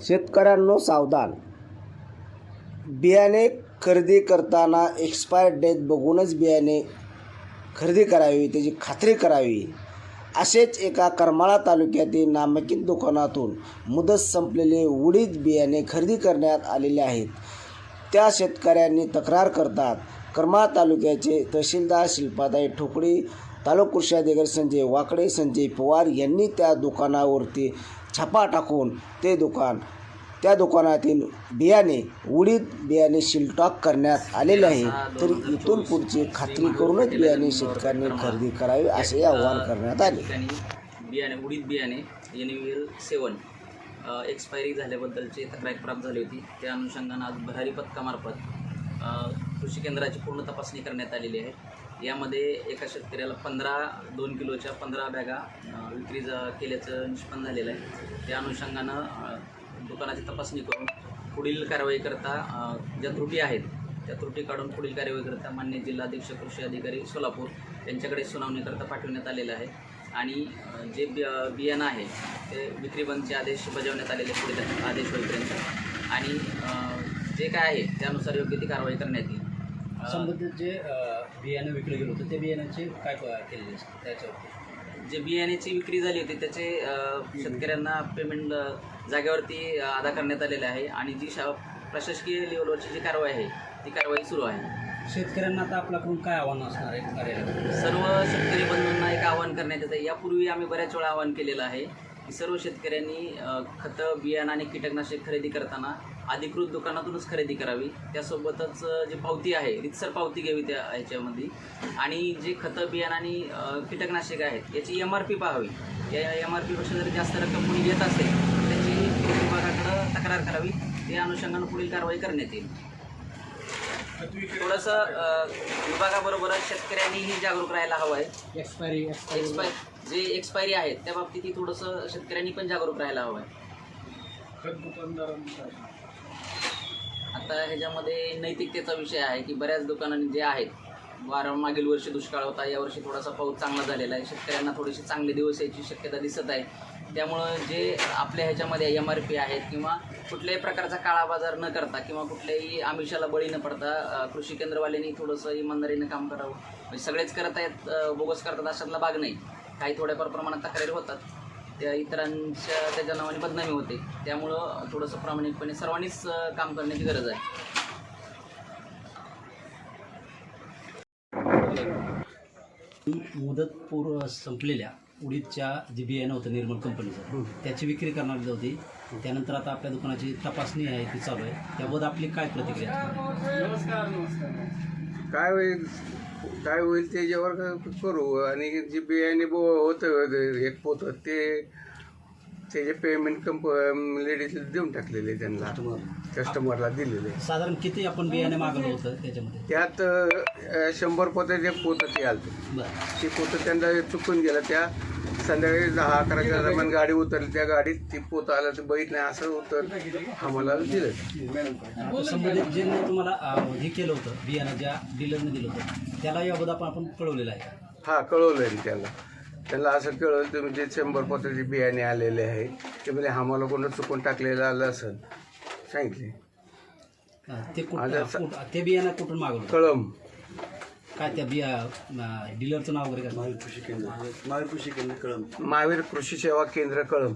शेतकऱ्यांनो सावधान. बियाणे खरेदी करताना एक्सपायर डेट बघूनच बियाणे खरेदी करावी त्याची खात्री करावी. असेच एका करमाळा तालुक्यातील नामांकित दुकानातून मुदत संपलेले उडीद बियाणे खरेदी करण्यात आलेले आहेत. त्या शेतकऱ्यांनी तक्रार करतात करमाळा तालुक्याचे तहसीलदार शिल्पाताई ठोकळे तालुका कृषी अधिकारी संजय वाकडे संजय पवार यांनी त्या दुकानावरती छापा टाकून ते दुकान त्या दुकानातील बियाणे उडीद बियाणे शिलटॉक करण्यात आलेले आहे. तर इथून पुढची खात्री करूनच बियाणे शेतकऱ्यांनी खरेदी करावी असे आवाहन करण्यात आले. बियाणे उडीद बियाणे एन एल सेवन एक्सपायरी झाल्याबद्दलची तक्रार प्राप्त झाली होती. त्या अनुषंगानं आज भरारी पथकामार्फत कृषी केंद्राची पूर्ण तपासणी करण्यात आलेली आहे. यामध्ये एका शेतकऱ्याला पंधरा दोन किलोच्या पंधरा बॅगा विक्री ज- केल्याचं निष्पन्न झालेलं आहे. त्या अनुषंगानं दुकानाची तपासणी करून पुढील कारवाईकरता ज्या त्रुटी आहेत त्या त्रुटी काढून पुढील कार्यवाहीकरता मान्य जिल्हाधीक्षक कृषी अधिकारी सोलापूर यांच्याकडे सुनावणीकरता पाठवण्यात आलेलं आहे. आणि जे बि बियाणं आहे ते विक्री बंदचे आदेश बजावण्यात आलेले पुढील आदेश होईपर्यंत. आणि जे काय आहे त्यानुसार योग्य ती कारवाई करण्यात येईल. संबंधित जे बियाणं विकलं गेलं होतं त्या बियाण्याचे काय केलेले असते त्याच्यावरती? जे बियाण्याची विक्री झाली होती त्याचे शेतकऱ्यांना पेमेंट जागेवरती अदा करण्यात आलेले आहे आणि जी शा प्रशासकीय लेवलवरची जी कारवाई आहे ती कारवाई सुरू आहे. शेतकऱ्यांना आता आपल्याकडून काय आव्हान असणार आहे कार्यालयात? सर्व शेतकरी बंधूंना एक आवाहन करण्यात येतं. यापूर्वी आम्ही बऱ्याच वेळा आवाहन केलेलं आहे. की सर्व शेतकऱ्यांनी खतं बियाणं आणि कीटकनाशक खरेदी करताना अधिकृत दुकानातूनच खरेदी करावी. त्यासोबतच जी पावती आहे रितसर पावती घ्यावी त्या ह्याच्यामध्ये. आणि जे खतं बियाणं आणि कीटकनाशक आहेत याची एम आर पी पाहावी. या एम आर पीपेक्षा जर जास्त रक्कम कोणी घेत असेल तर त्याची विभागाकडं तक्रार करावी. त्या अनुषंगानं पुढील कारवाई करण्यात येईल. थोडंसं विभागाबरोबरच शेतकऱ्यांनीही जागरूक राहायला हवं आहे. एक्सपायरी एक्सपाय जे एक्सपायरी आहेत त्या बाबतीतही थोडंसं शेतकऱ्यांनी पण जागरूक राहायला हवं आहे. आता ह्याच्यामध्ये नैतिकतेचा विषय आहे की बऱ्याच दुकानांनी जे आहेत वारंवार मागील वर्षी दुष्काळ होता. यावर्षी थोडासा पाऊस चांगला झालेला आहे. शेतकऱ्यांना थोडीशी चांगले दिवस यायची शक्यता दिसत आहे. त्यामुळं जे आपल्या ह्याच्यामध्ये एम आर पी आहेत किंवा कुठल्याही प्रकारचा काळा बाजार न करता किंवा कुठल्याही आमिषाला बळी न पडता कृषी केंद्रवाल्यांनी थोडंसं इमानदारीनं काम करावं. म्हणजे सगळेच करत आहेत बोगस करतात अशातला भाग नाही. काही थोड्याफार प्रमाणात तक्रारी होतात. त्या इतरांच्या त्याच्या नावाने बदनामी होते. त्यामुळं थोडंसं प्रामाणिकपणे सर्वांनीच काम करण्याची गरज आहे. मुदत पूर्व संपलेल्या उडीदच्या जे बियाणं होतं निर्मल कंपनीचं त्याची विक्री करणार होती. त्यानंतर आता आपल्या दुकानाची तपासणी आहे ती चालू आहे. त्याबद्दल आपली काय प्रतिक्रिया? काय होईल? काय होईल त्याच्यावर क- करू? आणि जे बियाणे बो होतं एक पोत ते त्याचे पेमेंट कंप लेडीज देऊन टाकलेले त्यांना. कस्टमरला दिलेले साधारण किती आपण बियाणे मागवलं होतं त्याच्यामध्ये? त्यात अं, शंभर पोतं एक पोतं ते आलं बरं. ती पोतं त्यांना चुकून गेलं. त्या संध्याकाळी दहा अकराच्या दरम्यान गाडी उतरली. त्या गाडीत ती पोतं आलं ते बघितलं असं उतर आम्हाला दिलं. आता संबंधित जे तुम्हाला अं, हे केलं होतं बियाणं ज्या डीलरने दिलं होतं त्याला याबद्दल आपण आपण कळवलेलं आहे हा कळवलं आहे त्यांना. त्यांना असं कळवलं तुम्ही जे शंभर पोताचे बियाणे आलेले आहे ते म्हणजे आम्हाला कोणी चुकून टाकलेलं आलं असेल. सांगितले. ते कुठं आता स- कुठं- ते बियाणं कुठून मागवलं? कळम. काय त्या बिया डीलरचं नाव वगैरे काय? महावीर कृषी सेवा केंद्र कळम.